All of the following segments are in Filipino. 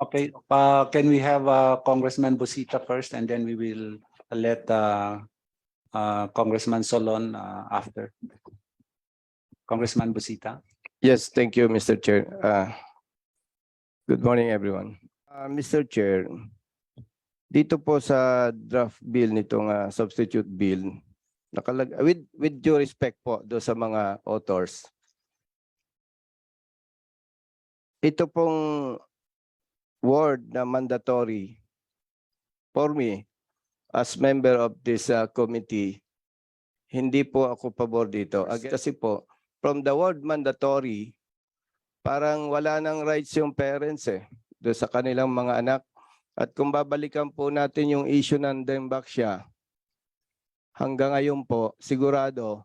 Okay, uh, can we have uh, Congressman Busita first and then we will let uh, uh, Congressman Solon uh, after. Congressman Busita. Yes, thank you, Mr. Chair. Uh, Good morning, everyone. Uh, Mr. Chair, dito po sa draft bill nitong uh, substitute bill, nakalag with with due respect po do sa mga authors. Ito pong word na mandatory for me as member of this uh, committee, hindi po ako pabor dito. Kasi po, from the word mandatory, parang wala nang rights yung parents eh, do sa kanilang mga anak. At kung babalikan po natin yung issue ng Dembaksya, hanggang ngayon po, sigurado,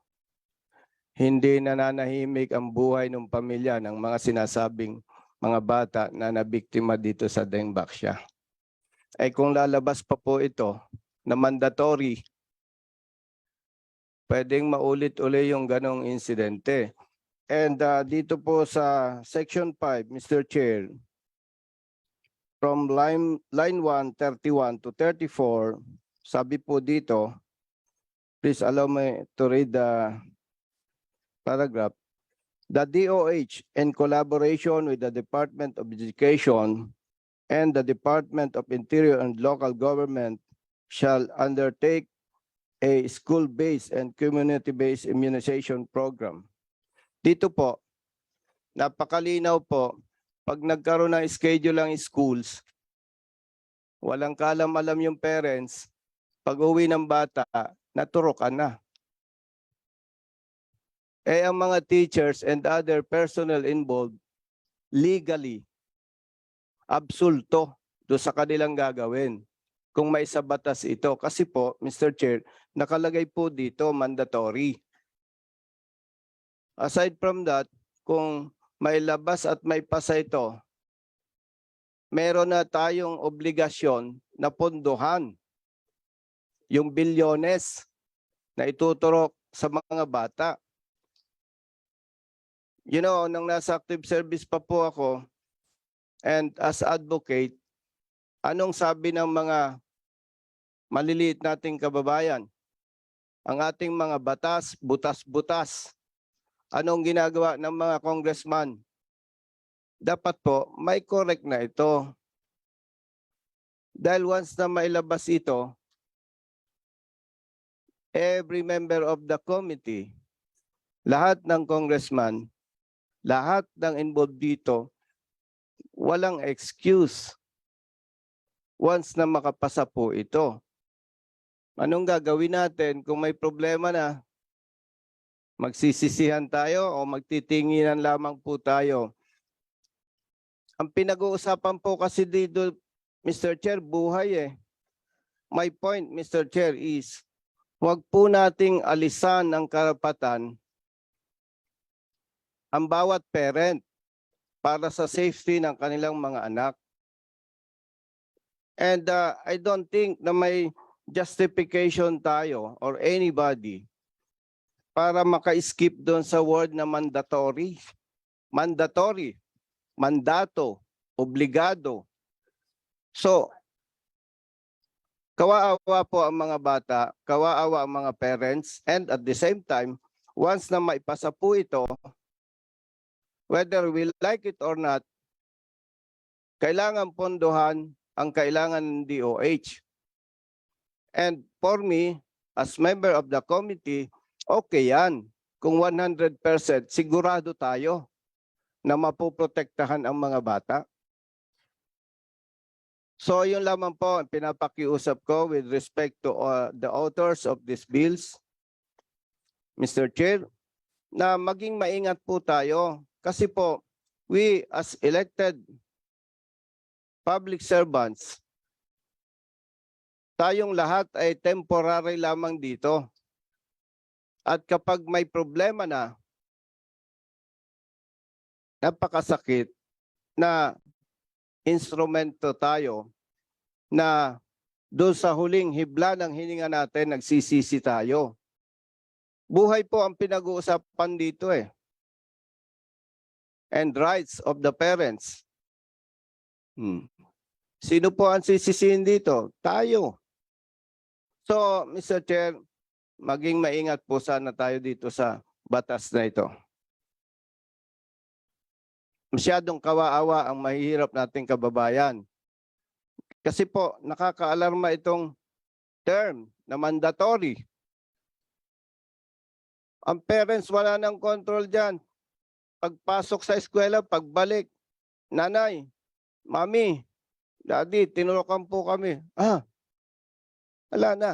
hindi nananahimik ang buhay ng pamilya ng mga sinasabing mga bata na nabiktima dito sa Dembaksya. Ay kung lalabas pa po ito na mandatory, pwedeng maulit-uli yung ganong insidente. And uh, dito po sa section 5, Mr. Chair, from line line 1, 31 to 34, sabi po dito, please allow me to read the paragraph. The DOH in collaboration with the Department of Education and the Department of Interior and Local Government shall undertake a school-based and community-based immunization program. Dito po, napakalinaw po, pag nagkaroon ng schedule ang schools, walang kalam-alam yung parents, pag uwi ng bata, naturokan na. Eh ang mga teachers and other personnel involved, legally, absulto do sa kanilang gagawin kung may sa batas ito. Kasi po, Mr. Chair, nakalagay po dito mandatory. Aside from that, kung may labas at may pasa ito, meron na tayong obligasyon na pondohan yung bilyones na ituturok sa mga bata. You know, nang nasa active service pa po ako and as advocate, anong sabi ng mga maliliit nating kababayan? Ang ating mga batas, butas-butas. Anong ginagawa ng mga congressman? Dapat po, may correct na ito. Dahil once na mailabas ito, every member of the committee, lahat ng congressman, lahat ng involved dito, walang excuse once na makapasa po ito. Anong gagawin natin kung may problema na? Magsisisihan tayo o magtitinginan lamang po tayo? Ang pinag-uusapan po kasi dito, Mr. Chair, buhay eh. My point, Mr. Chair, is huwag po nating alisan ang karapatan ang bawat parent para sa safety ng kanilang mga anak. And uh, I don't think na may justification tayo or anybody para maka-skip doon sa word na mandatory. Mandatory, mandato, obligado. So, kawaawa po ang mga bata, kawaawa ang mga parents, and at the same time, once na maipasa po ito, whether we like it or not, kailangan pondohan ang kailangan ng DOH. And for me, as member of the committee, okay yan. Kung 100% sigurado tayo na mapoprotektahan ang mga bata. So yun lamang po ang pinapakiusap ko with respect to uh, the authors of these bills. Mr. Chair, na maging maingat po tayo kasi po we as elected public servants tayong lahat ay temporary lamang dito. At kapag may problema na, napakasakit na instrumento tayo na doon sa huling hibla ng hininga natin, nagsisisi tayo. Buhay po ang pinag-uusapan dito eh. And rights of the parents. Hmm. Sino po ang sisisihin dito? Tayo. So, Mr. Chair, maging maingat po sana tayo dito sa batas na ito. Masyadong kawaawa ang mahihirap nating kababayan. Kasi po, nakakaalarma itong term na mandatory. Ang parents wala nang control dyan. Pagpasok sa eskwela, pagbalik, nanay, mami, daddy, tinurukan po kami. Ah, wala na.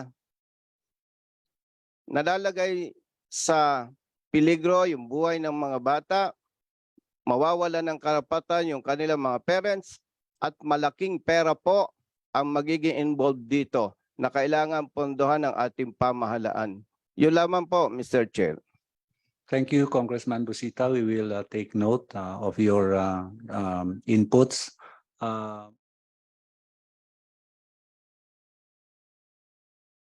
Nalalagay sa peligro yung buhay ng mga bata, mawawala ng karapatan yung kanilang mga parents, at malaking pera po ang magiging involved dito na kailangan pondohan ng ating pamahalaan. Yun lamang po, Mr. Chair. Thank you, Congressman Busita. We will uh, take note uh, of your uh, um, inputs.